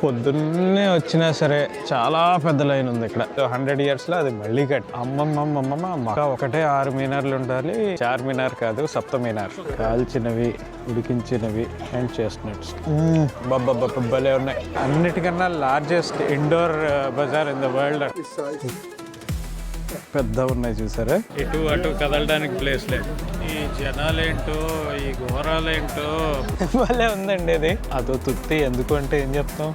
పొద్దున్నే వచ్చినా సరే చాలా పెద్ద లైన్ ఉంది ఇక్కడ. హండ్రెడ్ ఇయర్స్లో అది మళ్ళీ కట్. అమ్మమ్మమ్మమ్మ ఒకటే ఆరు మీనార్లు ఉండాలి. చార్ మీనార్ కాదు సప్త మీనార్. కాల్చినవి ఉడికించినవి అండ్ చేసినట్స్ భలే ఉన్నాయి. అన్నిటికన్నా largest indoor bazaar in the world పెద్ద ఉన్నాయి చూసారా? ఇటు అటు కదలడానికి ప్లేస్ లేదు. ఈ జనాలేంటో ఈ ఘోరాలేంటో. భలే ఉందండి ఇది. అదో తుత్తి ఎందుకు అంటే ఏం చెప్తాం?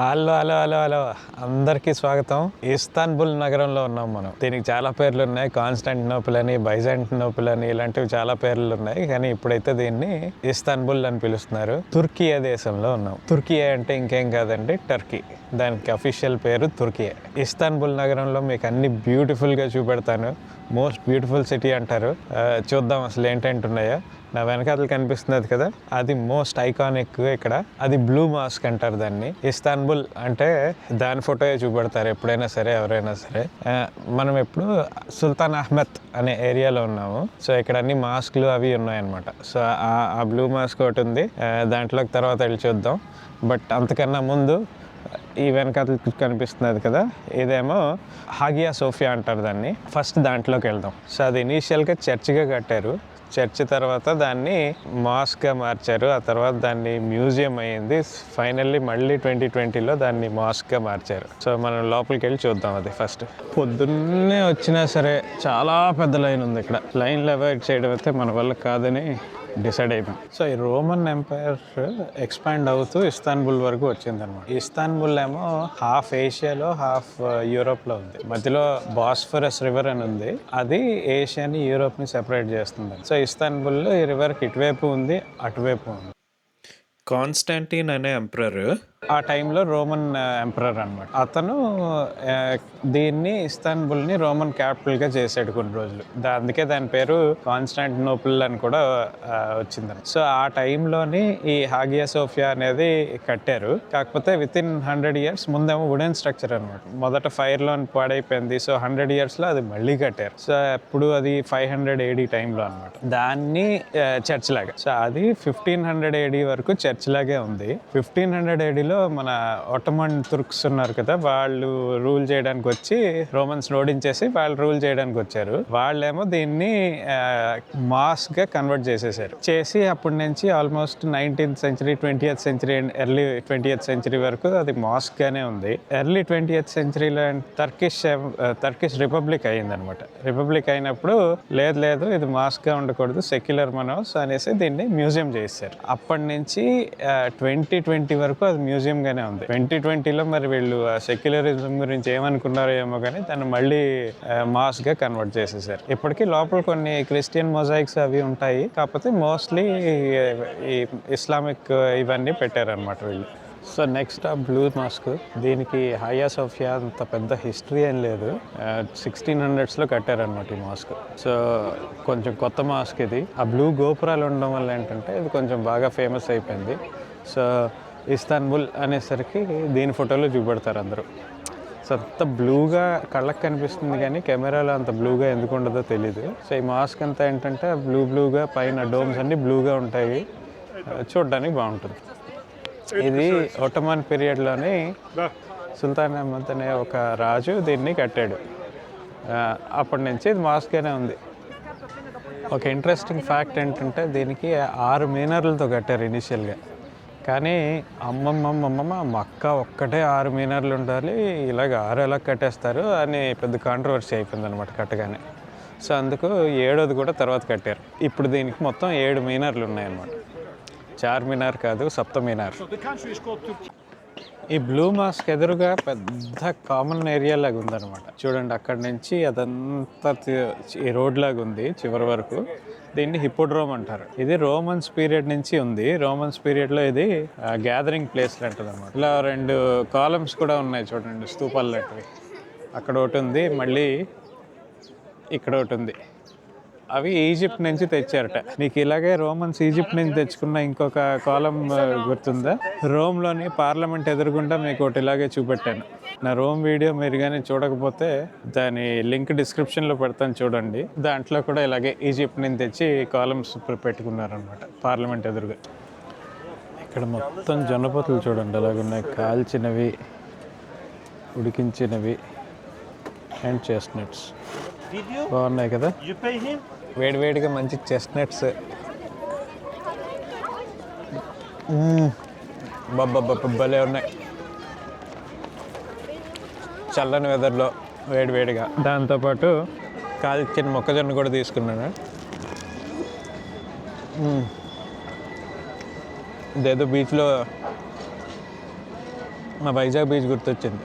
Hello hello hello hello. అందరికీ స్వాగతం. ఇస్తాన్బుల్ నగరంలో ఉన్నాం మనం. దీనికి చాలా పేర్లు ఉన్నాయి. కాన్స్టాంటినోపుల్ అని బైజాంటినోపుల్ అని ఇలాంటివి చాలా పేర్లు ఉన్నాయి. కానీ ఇప్పుడైతే దీన్ని ఇస్తాన్బుల్ అని పిలుస్తున్నారు. తుర్కియా దేశంలో ఉన్నాం. తుర్కియా అంటే ఇంకేం కాదండి? టర్కీ. దానికి అఫీషియల్ పేరు తుర్కియా. ఇస్తాన్బుల్ నగరంలో మీకు అన్ని బ్యూటిఫుల్గా చూపెడతాను. మోస్ట్ బ్యూటిఫుల్ సిటీ అంటారు. చూద్దాం అసలు ఏంటంటే ఉన్నాయో. నా వెనకాతలు కనిపిస్తున్నది కదా అది మోస్ట్ ఐకానిక్ ఇక్కడ. అది బ్లూ మాస్క్ అంటారు దాన్ని. ఇస్తాన్బుల్ అంటే దాని ఫోటో చూపెడతారు ఎప్పుడైనా సరే ఎవరైనా సరే. మనం ఎప్పుడు సుల్తాన్ అహ్మద్ అనే ఏరియాలో ఉన్నాము. సో ఇక్కడ అన్ని మాస్క్లు అవి ఉన్నాయన్నమాట. సో ఆ- బ్లూ మాస్క్ ఒకటి ఉంది. దాంట్లోకి తర్వాత వెళ్ళి చూద్దాం. బట్ అంతకన్నా ముందు ఈ వెనకాల కనిపిస్తున్నది కదా ఇదేమో హాగియా సోఫియా అంటారు దాన్ని. ఫస్ట్ దాంట్లోకి వెళ్దాం. సో అది ఇనీషియల్గా చర్చిగా కట్టారు. చర్చ్ తర్వాత దాన్ని మాస్క్గా మార్చారు. ఆ తర్వాత దాన్ని మ్యూజియం అయ్యింది. ఫైనల్లీ మళ్ళీ ట్వంటీ ట్వంటీలో దాన్ని మాస్క్గా మార్చారు. సో మనం లోపలికి వెళ్ళి చూద్దాం అది ఫస్ట్. పొద్దున్నే వచ్చినా సరే చాలా పెద్ద లైన్ ఉంది ఇక్కడ. లైన్లో అవాయిడ్ చేయడం అయితే మన వల్ల కాదని డిసైడ్ అయిపోయాం సో ఈ రోమన్ ఎంపైర్ ఎక్స్పాండ్ అవుతూ ఇస్తాన్బుల్ వరకు వచ్చింది అనమాట ఇస్తాన్బుల్ ఏమో హాఫ్ ఏషియాలో హాఫ్ యూరోప్లో ఉంది. మధ్యలో బాస్ఫరస్ రివర్ అని ఉంది. అది ఏషియాని యూరోప్ని సెపరేట్ చేస్తుంది సో ఇస్తాన్బుల్ ఈ రివర్కి ఇటువైపు ఉంది అటువైపు ఉంది. కాన్స్టాంటిన్ అనే ఎంపరర్ ఆ టైంలో రోమన్ ఎంపరర్ అనమాట అతను దీన్ని ఇస్తాన్బుల్ని రోమన్ క్యాపిటల్గా చేసాడు కొన్ని రోజులు. దా అందుకే దాని పేరు కాన్స్టాంటినోపుల్ అని కూడా వచ్చిందని. వచ్చింది సో ఆ టైంలోని ఈ హాగియా సోఫియా అనేది కట్టారు. కాకపోతే విత్ ఇన్ హండ్రెడ్ ఇయర్స్ ముందేమో వుడెన్ స్ట్రక్చర్ అనమాట మొదట ఫైర్లో పాడైపోయింది. సో హండ్రెడ్ ఇయర్స్లో అది మళ్ళీ కట్టారు. సో అప్పుడు అది ఫైవ్ హండ్రెడ్ ఏడీ టైంలో అనమాట దాన్ని చర్చ్ లాగా. సో అది ఫిఫ్టీన్ హండ్రెడ్ ఏడీ వరకు చర్చ్ లాగే ఉంది. ఫిఫ్టీన్ హండ్రెడ్ ఏడీలో మన ఒటమన్ తుర్క్స్ ఉన్నారు కదా వాళ్ళు రూల్ చేయడానికి వచ్చి రోమన్స్ ఓడించేసి వాళ్ళు రూల్ చేయడానికి వచ్చారు. వాళ్ళేమో దీన్ని మాస్క్గా కన్వర్ట్ చేసేసారు. చేసి అప్పటి నుంచి almost nineteenth century twenty century and early twenty century వరకు అది మాస్క్ గానే ఉంది ఎర్లీ ట్వంటీ సెంచరీలో టర్కిష్ టర్కిష్ రిపబ్లిక్ అయింది అనమాట రిపబ్లిక్ అయినప్పుడు లేదు లేదు ఇది మాస్క్గా ఉండకూడదు సెక్యులర్ మనోస్ అనేసి దీన్ని మ్యూజియం చేశారు అప్పటి నుంచి ట్వంటీ ట్వంటీ వరకు అది మ్యూజియం మ్యూజియంగానే ఉంది. ట్వంటీ ట్వంటీలో మరి వీళ్ళు సెక్యులరిజం గురించి ఏమనుకున్నారో ఏమో కానీ దాన్ని మళ్ళీ మాస్క్గా కన్వర్ట్ చేసేసారు. ఇప్పటికీ లోపల కొన్ని క్రిస్టియన్ మొజాయిక్స్ అవి ఉంటాయి. కాకపోతే మోస్ట్లీ ఈ ఇస్లామిక్ ఇవన్నీ పెట్టారనమాట వీళ్ళు. సో నెక్స్ట్ ఆ బ్లూ మాస్క్ దీనికి హయా సోఫియా అంత పెద్ద హిస్టరీ ఏం లేదు. సిక్స్టీన్ హండ్రెడ్స్లో కట్టారనమాట ఈ మాస్క్. సో కొంచెం కొత్త మాస్క్ ఇది. ఆ బ్లూ గోపురాలు ఉండడం వల్ల ఏంటంటే ఇది కొంచెం బాగా ఫేమస్ అయిపోయింది. సో ఇస్తాన్బుల్ అనేసరికి దీని ఫోటోలు చూపెడతారు అందరూ. సో అంత బ్లూగా కళ్ళకి కనిపిస్తుంది కానీ కెమెరాలో అంత బ్లూగా ఎందుకు ఉండదో తెలీదు. సో ఈ మాస్క్ అంతా ఏంటంటే బ్లూ బ్లూగా పైన డోమ్స్ అన్ని బ్లూగా ఉంటాయి. చూడడానికి బాగుంటుంది. ఇది ఒటమన్ పీరియడ్లోని సుల్తాన్ అహ్మద్ అనే ఒక రాజు దీన్ని కట్టాడు. అప్పటి నుంచి ఇది మాస్క్గానే ఉంది. ఒక ఇంట్రెస్టింగ్ ఫ్యాక్ట్ ఏంటంటే దీనికి ఆరు మీనర్లతో కట్టారు ఇనిషియల్గా. కానీ అమ్మమ్మమ్మమ్మ మక్క ఒక్కటే ఆరు మీనర్లు ఉండాలి ఇలాగ ఆరు ఎలా కట్టేస్తారు అని పెద్ద కాంట్రవర్సీ అయిపోయింది అనమాట కట్టగానే. సో అందుకు ఏడోది కూడా తర్వాత కట్టారు. ఇప్పుడు దీనికి మొత్తం ఏడు మీనర్లు ఉన్నాయన్నమాట. చార్మినార్ కాదు సప్తమీనార్ ఈ బ్లూ మాస్క్ ఎదురుగా పెద్ద కామన్ ఏరియా లాగా ఉందన్నమాట. చూడండి అక్కడ నుంచి అదంతా ఈ రోడ్ లాగా ఉంది చివరి వరకు. దీన్ని హిపోడ్రోమ్ అంటారు. ఇది రోమన్స్ పీరియడ్ నుంచి ఉంది. రోమన్స్ పీరియడ్లో ఇది గ్యాదరింగ్ ప్లేస్ లాంటిది అనమాట ఇలా రెండు కాలమ్స్ కూడా ఉన్నాయి చూడండి స్తూపాలు లాంటివి. అక్కడ ఒకటి ఉంది మళ్ళీ ఇక్కడ ఒకటి ఉంది. అవి ఈజిప్ట్ నుంచి తెచ్చారట. నీకు ఇలాగే రోమన్స్ ఈజిప్ట్ నుంచి తెచ్చుకున్న ఇంకొక కాలం గుర్తుందా? రోమ్లోని పార్లమెంట్ ఎదురుగుండా మీకు ఒకటి ఇలాగే చూపెట్టాను. నా రోమ్ వీడియో మీరు కానీ చూడకపోతే దాని లింక్ డిస్క్రిప్షన్లో పెడతాను చూడండి. దాంట్లో కూడా ఇలాగే ఈజిప్ట్ నుంచి తెచ్చి కాలమ్స్ పెట్టుకున్నారనమాట పార్లమెంట్ ఎదురుగా. ఇక్కడ మొత్తం జొన్నపోతులు చూడండి అలాగున్నాయి. కాల్చినవి ఉడికించినవి అండ్ చెస్ట్నట్స్ బాగున్నాయి కదా? వేడివేడిగా మంచి చెస్ట్నట్స్. బబ్బా ఉన్నాయి. చల్లని వెదర్లో వేడివేడిగా. దాంతోపాటు కాల్చిన మొక్కజొన్న కూడా తీసుకున్నాను. ఇదేదో బీచ్లో మా వైజాగ్ బీచ్ గుర్తొచ్చింది.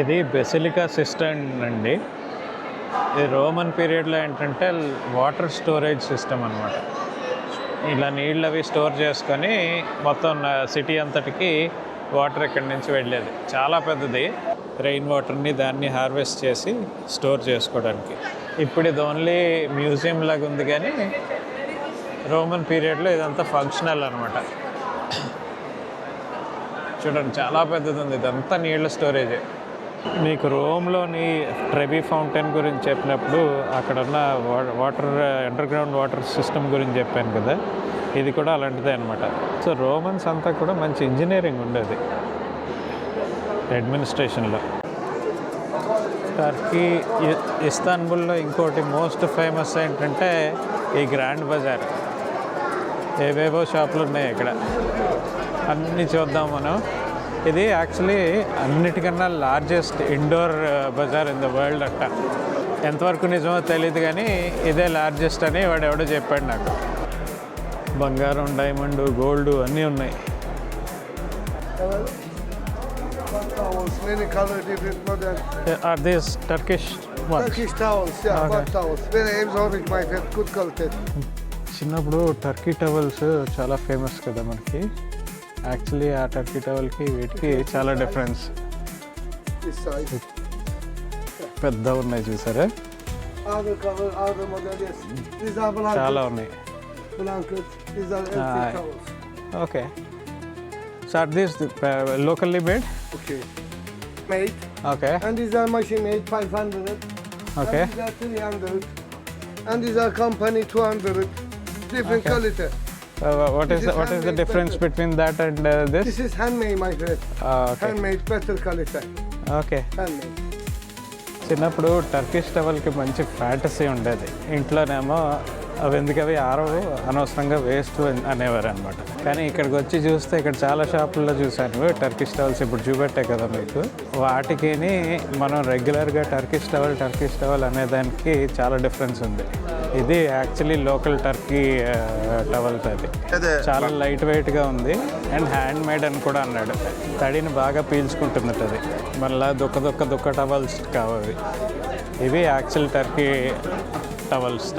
ఇది బెసిలికా సిస్టర్ అండి. ఇది రోమన్ పీరియడ్లో ఏంటంటే వాటర్ స్టోరేజ్ సిస్టమ్ అనమాట ఇలా నీళ్ళు అవి స్టోర్ చేసుకొని మొత్తం సిటీ అంతటికి వాటర్ ఇక్కడి నుంచి వెళ్ళేది. చాలా పెద్దది. రెయిన్ వాటర్ని దాన్ని హార్వెస్ట్ చేసి స్టోర్ చేసుకోవడానికి. ఇప్పుడు ఇది ఓన్లీ మ్యూజియం లాగా ఉంది కానీ రోమన్ పీరియడ్లో ఇదంతా ఫంక్షనల్ అనమాట చూడండి చాలా పెద్దది ఉంది. ఇదంతా నీళ్ళ స్టోరేజే. మీకు రోమ్లోని ట్రెబీ ఫౌంటైన్ గురించి చెప్పినప్పుడు అక్కడ ఉన్న water underground water system గురించి చెప్పాను కదా ఇది కూడా అలాంటిదే అనమాట సో రోమన్స్ అంతా కూడా మంచి ఇంజనీరింగ్ ఉండేది అడ్మినిస్ట్రేషన్లో. టర్కీ ఇస్తాన్బుల్లో ఇంకోటి మోస్ట్ ఫేమస్ ఏంటంటే ఈ గ్రాండ్ బజార్. ఏవేవో షాపులు ఉన్నాయి ఇక్కడ. అన్నీ చూద్దాం మనం. ఇది యాక్చువల్లీ అన్నిటికన్నా largest indoor bazaar in the world అట్ట ఎంతవరకు నిజమో తెలియదు కానీ ఇదే లార్జెస్ట్ అని వాడు ఎవడో చెప్పాడు నాకు బంగారం డైమండ్ గోల్డ్ అన్నీ ఉన్నాయి. Are this Turkish Turkish towels, yeah, Okay. okay. towels. Very exotic, my friend, good quality. చిన్నప్పుడు టర్కీ టవల్స్ చాలా ఫేమస్ కదా మనకి యాక్చువల్లీ ఆ టర్కీ టవల్కి వీటికి చాలా డిఫరెన్స్ This side. పెద్ద ఉన్నాయి చూసారా Other color, other model, yes. These are చాలా blankets. ఉన్నాయి blankets. These are Ah, LC towels. Okay sir this locally made Okay. Made. Okay And these are machine made, 500. Okay. And these are 300. And these are company 200. Different Okay. quality. What is This is what is the handmade difference better. Between that and this This is handmade, my friend. Okay Handmade, better quality. Okay Handmade. చిన్నప్పుడు Turkish టవల్కి మంచి fantasy ఉండేది ఇంట్లోనేమో అవి ఎందుకు అవి ఆరవు? అనవసరంగా waste అనేవారు అనమాట కానీ ఇక్కడికి వచ్చి చూస్తే ఇక్కడ చాలా షాపుల్లో చూశాను. టర్కిష్ టవల్స్ ఇప్పుడు చూపెట్టే కదా మీకు. వాటికి మనం రెగ్యులర్గా టర్కిష్ టవల్ టర్కిష్ టవల్ అనేదానికి చాలా డిఫరెన్స్ ఉంది. ఇది యాక్చువల్లీ లోకల్ టర్కీ టవల్స్ అది. చాలా లైట్ వెయిట్గా ఉంది అండ్ హ్యాండ్ మేడ్ అని కూడా అన్నాడు. తడిని బాగా పీల్చుకుంటున్నట్టు అది. మళ్ళీ దుక్క దుక్క దుక్క టవల్స్ కావాలి ఇవి యాక్చువల్ టర్కీ టవల్స్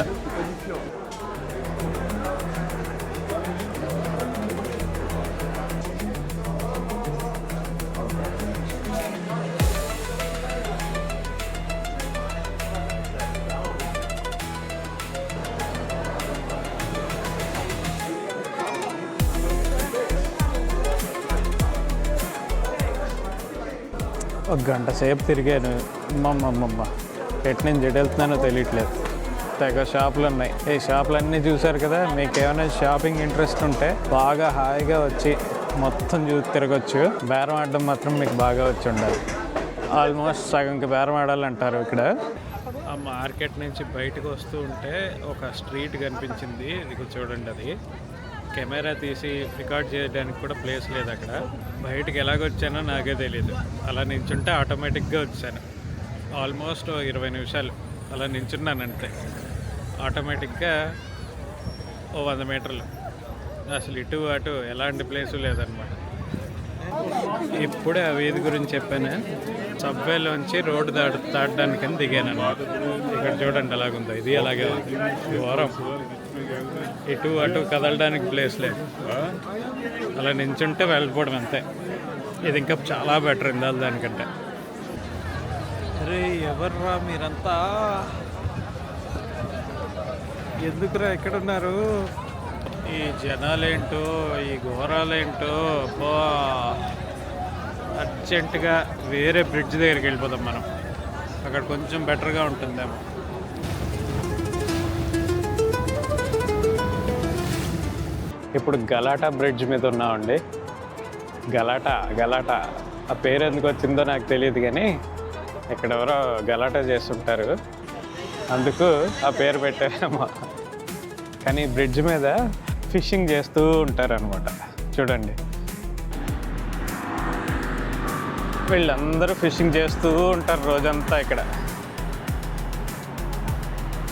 ఒక గంట సేపు తిరిగాను. అమ్మమ్మమ్మ ఎటు నుంచి ఎటు వెళ్తున్నానో తెలియట్లేదు. తెగ షాపులు ఉన్నాయి. ఈ షాపులన్నీ చూశారు కదా? మీకు ఏమైనా షాపింగ్ ఇంట్రెస్ట్ ఉంటే బాగా హాయిగా వచ్చి మొత్తం చూ తిరగచ్చు. బేరం ఆడడం మాత్రం మీకు బాగా వచ్చి ఉండాలి. ఆల్మోస్ట్ సగంకి బేరం ఆడాలంటారు ఇక్కడ. ఆ మార్కెట్ నుంచి బయటకు వస్తూ ఉంటే ఒక స్ట్రీట్ కనిపించింది. ఇది చూడండి అది. కెమెరా తీసి రికార్డ్ చేయడానికి కూడా ప్లేస్ లేదు అక్కడ. బయటకు ఎలాగొచ్చానో నాకే తెలియదు అలా నించుంటే ఆటోమేటిక్గా వచ్చాను. ఆల్మోస్ట్ ఇరవై నిమిషాలు అలా నించున్నాను అంతే. ఆటోమేటిక్గా ఓ వంద మీటర్లు. అసలు ఇటు అటు ఎలాంటి ప్లేసు లేదనమాట. ఇప్పుడే ఆ వీధి గురించి చెప్పాను. సబ్వేలోంచి రోడ్డు దాట దాటడానికని దిగాను అనమాట ఇక్కడ చూడండి అలాగుందో ఇది అలాగే ఘోరం ఇటు అటు కదలడానికి ప్లేస్ లేదు. అలా నించుంటే వెళ్ళిపోవడం అంతే. ఇది ఇంకా చాలా బెటర్ ఇందాలి దానికంటే. అరే ఎవర్రా మీరంతా? ఎందుకురా ఎక్కడ ఉన్నారు ఈ జనాలేంటో ఈ ఘోరాలేంటో అబ్బా. అర్జెంటుగా వేరే బ్రిడ్జ్ దగ్గరికి వెళ్ళిపోదాం మనం. అక్కడ కొంచెం బెటర్గా ఉంటుందేమో. ఇప్పుడు గలాటా బ్రిడ్జ్ మీద ఉన్నామండి. గలాటా గలాటా. ఆ పేరు ఎందుకు వచ్చిందో నాకు తెలియదు కానీ ఇక్కడ ఎవరో గలాటా చేస్తుంటారు. అందుకు ఆ పేరు పెట్టారేమో. కానీ బ్రిడ్జ్ మీద ఫిషింగ్ చేస్తూ ఉంటారు అనమాట చూడండి. వీళ్ళందరూ ఫిషింగ్ చేస్తూ ఉంటారు రోజంతా ఇక్కడ.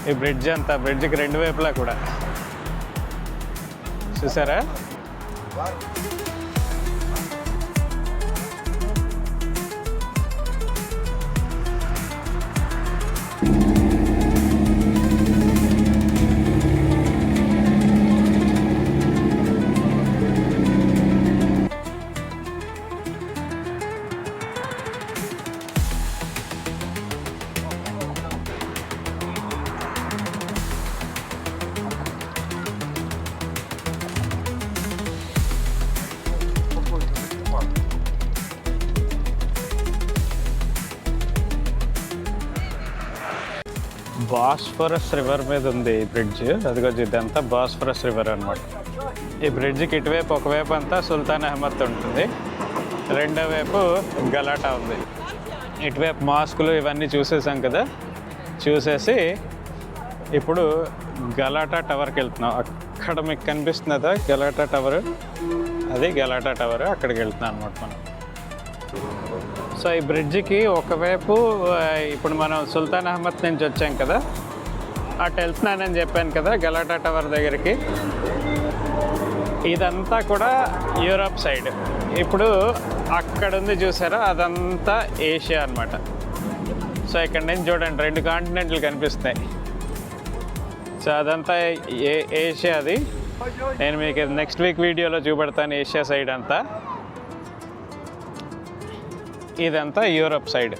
ఈ బ్రిడ్జ్ అంతా బ్రిడ్జ్కి రెండు వైపులా కూడా. చూసారా? బాస్ఫరస్ రివర్ మీద ఉంది ఈ బ్రిడ్జ్. అదిగో ఇదంతా బాస్ఫరస్ రివర్ అనమాట ఈ బ్రిడ్జ్కి ఇటువైపు ఒకవైపు అంతా సుల్తాన్ అహ్మద్ ఉంటుంది. రెండో వైపు గలాటా ఉంది. ఇటువైపు మాస్కులు ఇవన్నీ చూసేసాం కదా. చూసేసి ఇప్పుడు గలాటా టవర్కి వెళ్తున్నాం. అక్కడ మీకు కనిపిస్తున్నదా గలాటా టవర్? అది గలాటా టవర్ అక్కడికి వెళ్తున్నాం అనమాట మనం. సో ఈ బ్రిడ్జికి ఒకవైపు ఇప్పుడు మనం సుల్తాన్ అహ్మద్ నుంచి వచ్చాం కదా అటు వెళ్తున్నానని చెప్పాను కదా గలాటా టవర్ దగ్గరికి. ఇదంతా కూడా యూరప్ సైడ్. ఇప్పుడు అక్కడ ఉంది చూసారా అదంతా ఏషియా అన్నమాట. సో ఇక్కడ నుంచి చూడండి రెండు కాంటినెంట్లు కనిపిస్తున్నాయి. సో అదంతా ఏ ఏషియాది. నేను మీకు నెక్స్ట్ వీక్ వీడియోలో చూపెడతాను ఏషియా సైడ్ అంతా. ఇదంతా యూరప్ సైడ్.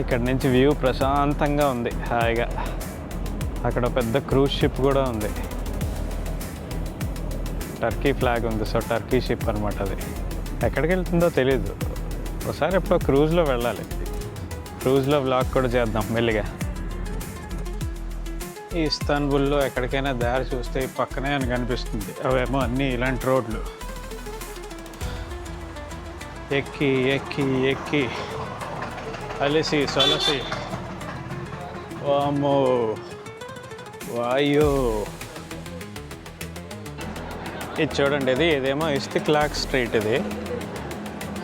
ఇక్కడ నుంచి వ్యూ ప్రశాంతంగా ఉంది హాయిగా. అక్కడ పెద్ద క్రూజ్ షిప్ కూడా ఉంది. టర్కీ ఫ్లాగ్ ఉంది సో టర్కీ షిప్ అనమాట అది. ఎక్కడికి వెళ్తుందో తెలియదు ఒకసారి ఎప్పుడో క్రూజ్లో వెళ్ళాలి. క్రూజ్లో బ్లాగ్ కూడా చేద్దాం మెల్లిగా. ఈ ఇస్తాన్బుల్లో ఎక్కడికైనా దారి చూస్తే ఈ పక్కనే అని కనిపిస్తుంది. అవేమో అన్నీ ఇలాంటి రోడ్లు. ఎక్కి ఎక్కి ఎక్కి. అలిసి సొలసి. వామో వాయో. ఇది చూడండి ఇది ఇదేమో ఇస్తిక్లాక్ స్ట్రీట్ ఇది.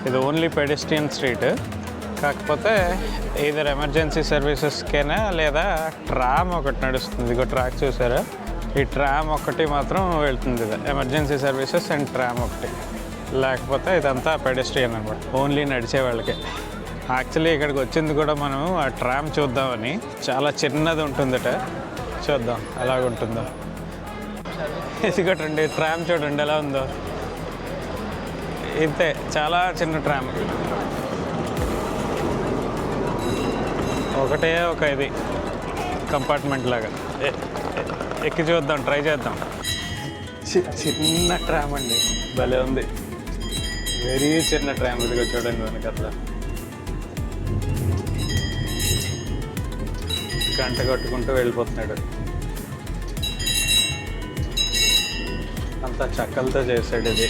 ఇది ఓన్లీ పెడిస్ట్రియన్ స్ట్రీట్. కాకపోతే ఇదర్ ఎమర్జెన్సీ సర్వీసెస్కేనా లేదా ట్రామ్ ఒకటి నడుస్తుంది. ఇదిగో ట్రాక్ చూసారా? ఈ ట్రామ్ ఒకటి మాత్రం వెళ్తుంది ఇది. ఎమర్జెన్సీ సర్వీసెస్ అండ్ ట్రామ్ ఒకటి. లేకపోతే ఇదంతా పెడిస్ట్రియన్ అనమాట ఓన్లీ నడిచే వాళ్ళకే. యాక్చువల్లీ ఇక్కడికి వచ్చింది కూడా మనం ఆ ట్రామ్ చూద్దామని. చాలా చిన్నది ఉంటుందట. చూద్దాం ఎలాగుంటుందో. ఇదిగోటండి ట్రామ్ చూడండి ఎలా ఉందో. ఇంతే చాలా చిన్న ట్రామ్ ఒకటే ఒక ఇది కంపార్ట్మెంట్ లాగా. ఎక్కి చూద్దాం ట్రై చేద్దాం. చి- చిన్న ట్రామ్ అండి. భలే ఉంది. వెరీ చిన్న ట్రామ్ ఇదిగో చూడండి వెనకట్లా. గంట కొట్టుకుంటూ వెళ్ళిపోతున్నాడు. అంతా చెక్కలతో చేశాడు ఇది.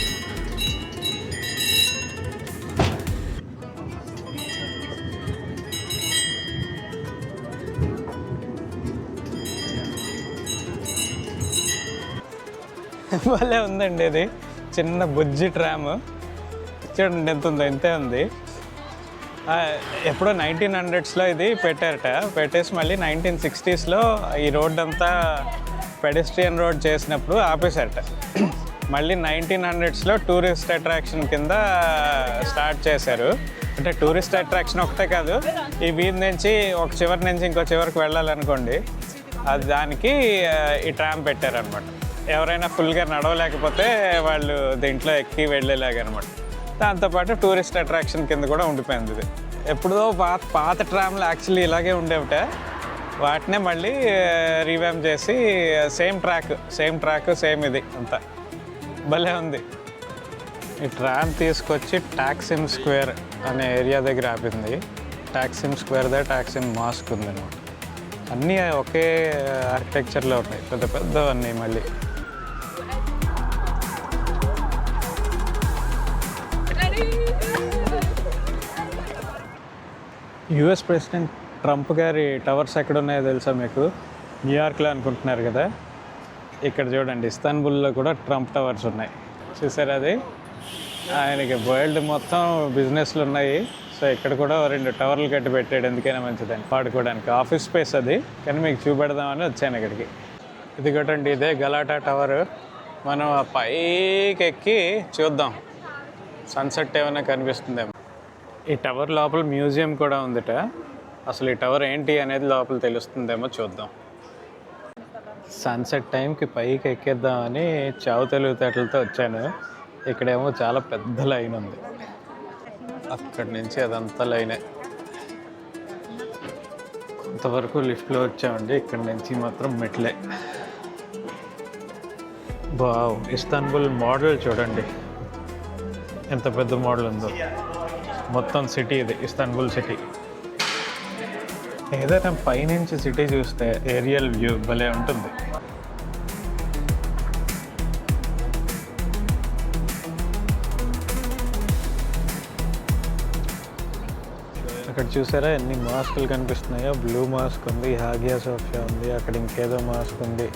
భలే ఉందండి ఇది. చిన్న బుజ్జి ట్రామ్. చూడండి ఎంత ఉందో ఇంతే ఉంది. ఎప్పుడో నైన్టీన్ హండ్రెడ్స్లో ఇది పెట్టారట. పెట్టేసి మళ్ళీ నైన్టీన్ సిక్స్టీస్లో ఈ రోడ్ అంతా పెడిస్ట్రియన్ రోడ్ చేసినప్పుడు ఆపేశారట. మళ్ళీ నైన్టీన్ హండ్రెడ్స్లో టూరిస్ట్ అట్రాక్షన్ కింద స్టార్ట్ చేశారు. అంటే టూరిస్ట్ అట్రాక్షన్ ఒకటే కాదు ఈ వీధి నుంచి ఒక చివరి నుంచి ఇంకో చివరికి వెళ్ళాలనుకోండి అది దానికి ఈ ట్రామ్ పెట్టారనమాట ఎవరైనా ఫుల్గా నడవలేకపోతే వాళ్ళు దీంట్లో ఎక్కి వెళ్ళేలాగా అనమాట దాంతోపాటు టూరిస్ట్ అట్రాక్షన్ కింద కూడా ఉండిపోయింది ఇది. ఎప్పుడో పాత పాత ట్రామ్లు యాక్చువల్లీ ఇలాగే ఉండేవిట. వాటినే మళ్ళీ రీవ్యామ్ చేసి same track same track same ఇది అంతా. భలే ఉంది. ఈ ట్రామ్ తీసుకొచ్చి టాక్సిమ్ స్క్వేర్ అనే ఏరియా దగ్గర ఆపింది. టాక్సిమ్ స్క్వేర్ దగ్గర టాక్సిమ్ మాస్క్ ఉంది అనమాట అన్నీ ఒకే ఆర్కిటెక్చర్లో ఉన్నాయి. పెద్ద పెద్దవన్నీ మళ్ళీ. యుఎస్ ప్రెసిడెంట్ ట్రంప్ గారి టవర్స్ ఎక్కడ ఉన్నాయో తెలుసా మీకు? న్యూయార్క్లో అనుకుంటున్నారు కదా? ఇక్కడ చూడండి ఇస్తాన్బుల్లో కూడా ట్రంప్ టవర్స్ ఉన్నాయి. చూసారు అది? ఆయనకి వరల్డ్ మొత్తం బిజినెస్లు ఉన్నాయి. సో ఇక్కడ కూడా రెండు టవర్లు కట్టి పెట్టాడు ఎందుకైనా మంచిదని పాడుకోవడానికి ఆఫీస్ స్పేస్ అది కానీ మీకు చూపెడదామని వచ్చాను ఇక్కడికి. ఇది కూడా ఇదే గలాటా టవర్. మనం ఆ పైకి ఎక్కి చూద్దాం. సన్సెట్ ఏమైనా కనిపిస్తుందేమో. ఈ టవర్ లోపల మ్యూజియం కూడా ఉందిట. అసలు ఈ టవర్ ఏంటి అనేది లోపల తెలుస్తుందేమో చూద్దాం. సన్సెట్ టైంకి పైకి ఎక్కేద్దామని చావు తెలివితేటలతో వచ్చాను. ఇక్కడేమో చాలా పెద్ద లైన్ ఉంది. అక్కడి నుంచి అదంతా లైనే. కొంతవరకు లిఫ్ట్లో వచ్చామండి. ఇక్కడి నుంచి మాత్రం మెట్లే. బావ్ ఇస్తాన్బుల్ మోడల్ చూడండి. ఎంత పెద్ద మోడల్ ఉందో. మొత్తం సిటీ ఇది ఇస్తాన్బుల్ సిటీ. ఏదైనా పైనుంచి సిటీ చూస్తే ఏరియల్ వ్యూ భలే ఉంటుంది. అక్కడ చూసారా ఎన్ని మాస్కులు కనిపిస్తున్నాయో? బ్లూ మాస్క్ ఉంది హాగియా సోఫియా ఉంది అక్కడ ఇంకేదో మాస్క్ ఉంది.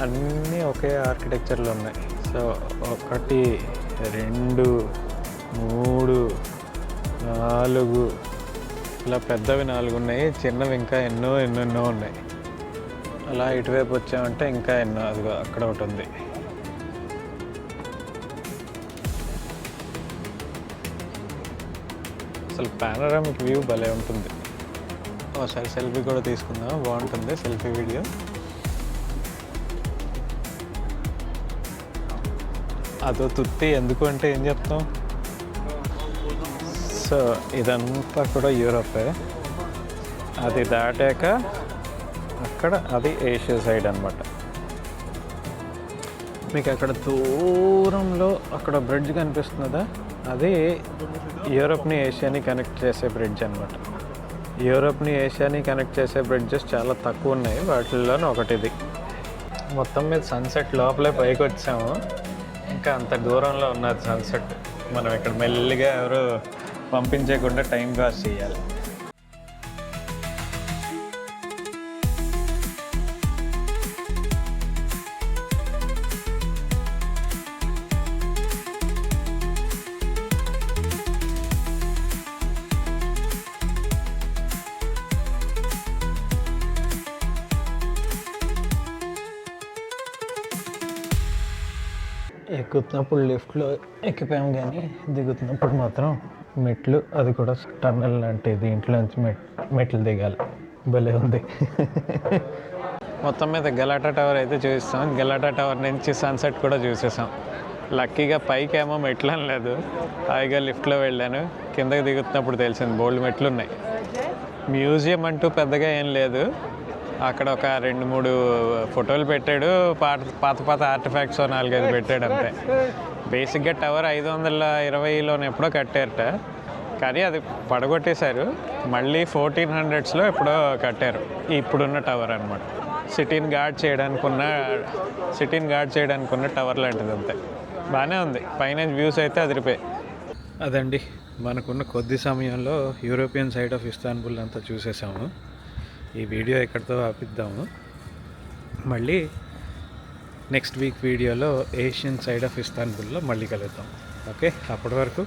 అన్నీ ఒకే ఆర్కిటెక్చర్లో ఉన్నాయి. సో ఒకటి రెండు మూడు నాలుగు ఇలా పెద్దవి నాలుగు ఉన్నాయి చిన్నవి ఇంకా ఎన్నో ఎన్నెన్నో ఉన్నాయి. అలా ఇటువైపు వచ్చామంటే ఇంకా ఎన్నో అదిగో అక్కడ ఒకటి ఉంది. అసలు పానరామిక్ వ్యూ భలే ఉంటుంది. ఒకసారి సెల్ఫీ కూడా తీసుకుందాం బాగుంటుంది సెల్ఫీ వీడియో. అదో తుత్తి ఎందుకు అంటే ఏం చెప్తాం? సో ఇదంతా కూడా యూరోపే. అది దాటాక అక్కడ అది ఏషియా సైడ్ అనమాట మీకు అక్కడ దూరంలో అక్కడ బ్రిడ్జ్ కనిపిస్తున్నదా అది యూరోప్ని ఏషియాని కనెక్ట్ చేసే బ్రిడ్జ్ అనమాట యూరోప్ని ఏషియాని కనెక్ట్ చేసే బ్రిడ్జెస్ చాలా తక్కువ ఉన్నాయి. వాటిల్లోనే ఒకటి ఇది మొత్తం మీద సన్సెట్ లోపలే పైకి వచ్చాము. ఇంకా అంత దూరంలో ఉన్నది సన్సెట్. మనం ఇక్కడ మెల్లిగా ఎవరు పంపించకుండా టైం పాస్ చేయాలి. ఎక్కుతున్నప్పుడు లిఫ్ట్లో ఎక్కిపోయాం కానీ దిగుతున్నప్పుడు మాత్రం మెట్లు అది కూడా టన్నల్ లాంటి దీంట్లో నుంచి మెట్ మెట్లు దిగాలి. భలే ఉంది. మొత్తం మీద గలాటా టవర్ అయితే చూపిస్తాం. గలాటా టవర్ నుంచి సన్సెట్ కూడా చూసేసాం. లక్కీగా పైకి ఏమో మెట్లు అని లేదు. హాయిగా లిఫ్ట్లో వెళ్ళాను. కిందకి దిగుతున్నప్పుడు తెలిసింది బోల్డ్ మెట్లు ఉన్నాయి మ్యూజియం అంటూ పెద్దగా ఏం లేదు. అక్కడ ఒక రెండు మూడు ఫోటోలు పెట్టాడు పాత పాత పాత ఆర్టిఫాక్ట్స్ నాలుగైదు పెట్టాడు అంతే. బేసిక్గా టవర్ ఐదు వందల ఇరవైలోనే ఎప్పుడో కట్టారట. కానీ అది పడగొట్టేశారు. మళ్ళీ ఫోర్టీన్ హండ్రెడ్స్లో ఎప్పుడో కట్టారు. ఇప్పుడున్న టవర్ అనమాట సిటీని గార్డ్ చేయడానికి ఉన్న సిటీని గార్డ్ చేయడానికి ఉన్న టవర్ లాంటిది అంతే. బాగానే ఉంది. పైన వ్యూస్ అయితే అదిరిపోయి అదండి. మనకున్న కొద్ది సమయంలో యూరోపియన్ సైడ్ ఆఫ్ ఇస్తాన్బుల్ అంతా చూసేసాము. ఈ వీడియో ఇక్కడితో ఆపిద్దాము. మళ్ళీ నెక్స్ట్ వీక్ వీడియోలో ఏషియన్ సైడ్ ఆఫ్ ఇస్తాన్బుల్లో మళ్ళీ కలుద్దాం. ఓకే? అప్పటి వరకు